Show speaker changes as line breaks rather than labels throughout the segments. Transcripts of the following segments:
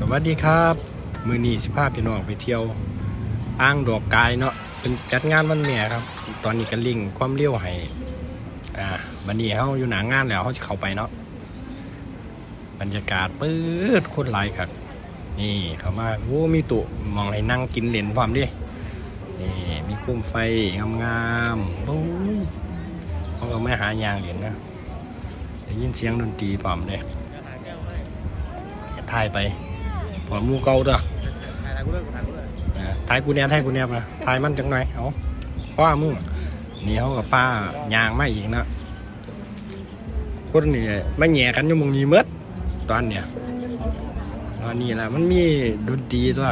สวัสดีครับ มือนี้สิพาพี่น้องไปเที่ยวอ่างดอกกายเนาะเป็นจัดงานวันแม่ครับ ตอนนี้ก็ลิงความเลี้ยวให้อ่าวันนี้เขาอยู่หนางานแล้วเขาจะเข้าไปเนาะบรรยากาศปื๊ดคตรหลครับ นี่เข้ามาโอ้มีตุมองให้นั่งกินเหรียญความดินี่มีคุ้มไฟงามๆโอ้ยเขาก็ไม่หายางเหรียญนะได้ยินเสียงดนตรีพร้อมเลยถ่ายไป พอหมูเก่าเด้อ
ถ่ายกูด้วยถ่ายกูด้วย
อ่าถ่ายกูแน่ถ่ายกูแน่มาถ่ายมันจังหน่อยเอาเพราะว่ามึงนี่เขากับป้ายางมาอีกนะคนนี่มาแหย่กันอยู่หมองนี้เมดตอนเนี่ยตอนนี้แหละมันมีดนตรีตัว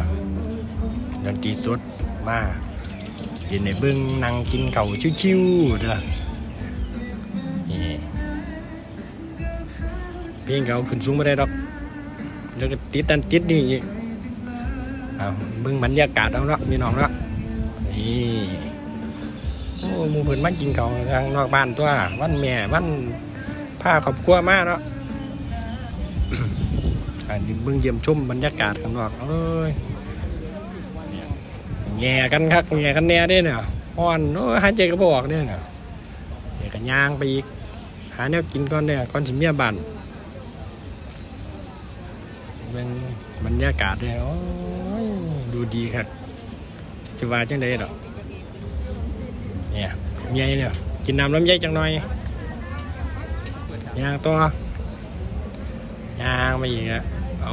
ดนตรีสดมาเห็นในเบิ้งนั่งกินข้าวชิวๆเด้อนี่เพลงเขาขึ้นสูงไม่ได้ดอก เดี๋ยวก็ติดดันติดนี่อีกเอาเบิ่งบรรยากาศเอาเนาะมีน้องเนาะนี่โอ้หมูเพิ่นมากินข้าทางนอกบ้านตัววันแม่วันพาครอบครัวมากเนาะอันนี้เบิ่งเยี่ยมชมบรรยากาศข้างนอกเอ้ยแง่กันคักแง่กันแน่เด้เนี่ยอ่อนโอ้หายใจก็บอกเด้เนี่ยเดี๋ยก็ย่างไปอีกหาแนวกินก่อนเนี่ยก่อนสิเมียบ้าน เป็นบรรยากาศเลยโอ้ยดูดีครับจะว่าจังไดดอกเนี่ยเมียเนี่ยกินน้ำลำไยจังหน่อยยางตัวยางไปอีกอะเอา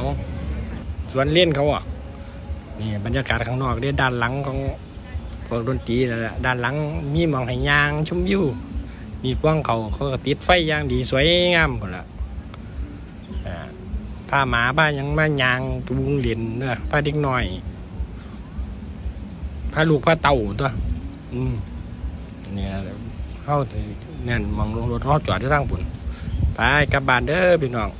สวนเล่นเขาอะนี่บรรยากาศข้างนอกเด้ด้านหลังของพวกดนตรีนั่นแหละด้านหลังมีมองให้ยางชมวิวมีพวงเขาเขาก็ติดไฟอย่างดีสวยงามหมดละอ่า พาหมาบ้านยังมายางจูงเหรียญเนอะพาเด็กน้อยพาลูกพาเต่าตัว อืมเนี่ยเข้าเนี่ยมองลงรถเขาจอดที่ทางปุ่นไปกลับบ้านเด้อพี่น้อง